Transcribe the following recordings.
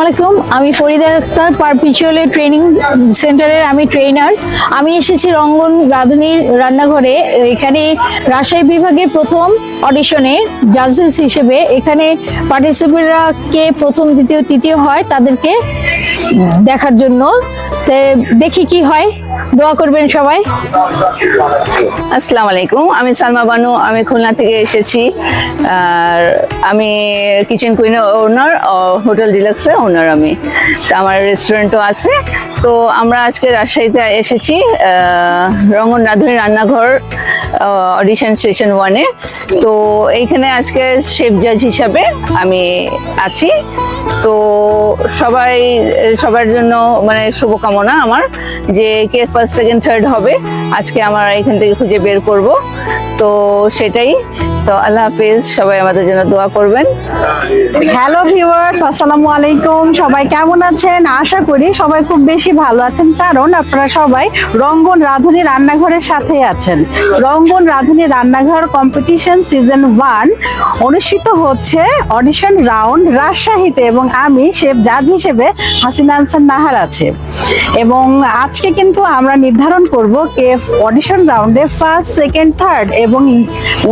আলাইকুম। আমি ফরিদা আক্তার পারপিচুয়ালের ট্রেনিং সেন্টারের আমি ট্রেনার আমি এসেছি রঙ্গন রাঁধুনির রান্নাঘরে। এখানে রাজশাহী বিভাগের প্রথম অডিশনে জাজেস হিসেবে এখানে পার্টিসিপেন্টরা কে প্রথম, দ্বিতীয়, তৃতীয় হয় তাদেরকে দেখার জন্য। দেখি কি হয়। দোয়া করবেন সবাই। আসসালামু আলাইকুম। আমি সালমা বানু। আমি খুলনা থেকে এসেছি। আর আমি কিচেন কুইনের ওনার হোটেল ডিলাক্সের ওনার আমি। তো আমার রেস্টুরেন্টও আছে। তো আমরা আজকে রাজশাহীতে এসেছি আহ, রঙ্গন রাঁধুনি রান্নাঘর অডিশন সেশন ওয়ানে তো এইখানে আজকে শেফ জাজ হিসাবে আমি আছি। তো সবাই সবার জন্য মানে শুভকামনা আমার যে কে ফার্স্ট সেকেন্ড থার্ড হবে আজকে আমার এখান থেকে খুঁজে বের করব। তো সেটাই। তো আল্লাহ হাফিজ, সবাই আমাদের জন্য দোয়া করবেন। হ্যালো ভিউয়ার্স আসসালামু আলাইকুম। সবাই কেমন আছেন? আশা করি সবাই খুব বেশি ভালো আছেন, কারণ আপনারা সবাই রঙ্গন রাঁধুনি রান্নাঘরের সাথে আছেন। রঙ্গন রাঁধুনি রান্নাঘর কম্পিটিশন সিজন ওয়ান অনুষ্ঠিত হচ্ছে অডিশন রাউন্ড রাজশাহীতে এবং আমি, শেফ জাজ হিসেবে হাসিনা আনসার নাহার আছে। এবং আজকে কিন্তু আমরা নির্ধারণ করব কে অডিশন রাউন্ডে ফার্স্ট সেকেন্ড থার্ড এবং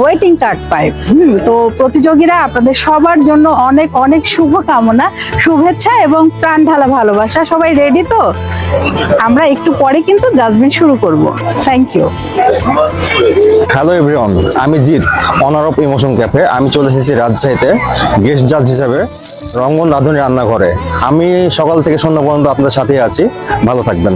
ওয়েটিং কার্ড পায়। হুম, তো প্রতিযোগীরা আপনাদের সবার জন্য অনেক অনেক শুভকামনা শুভেচ্ছা এবং প্রাণ ঢালা ভালোবাসা। সবাই রেডি তো? আমরা একটু পরে কিন্তু জাজমেন্ট শুরু করব। থ্যাংক ইউ হ্যালো এভরিওয়ান আমি Jeet owner of Emotion Cafe আমি চলে এসেছি রাজশাহীতে গেস্ট জাজ হিসেবে রঙ্গন রাঁধুনি রান্নাঘরে। আমি সকাল থেকে সন্ধ্যা পর্যন্ত আপনাদের সাথে আছি। ভালো থাকবেন।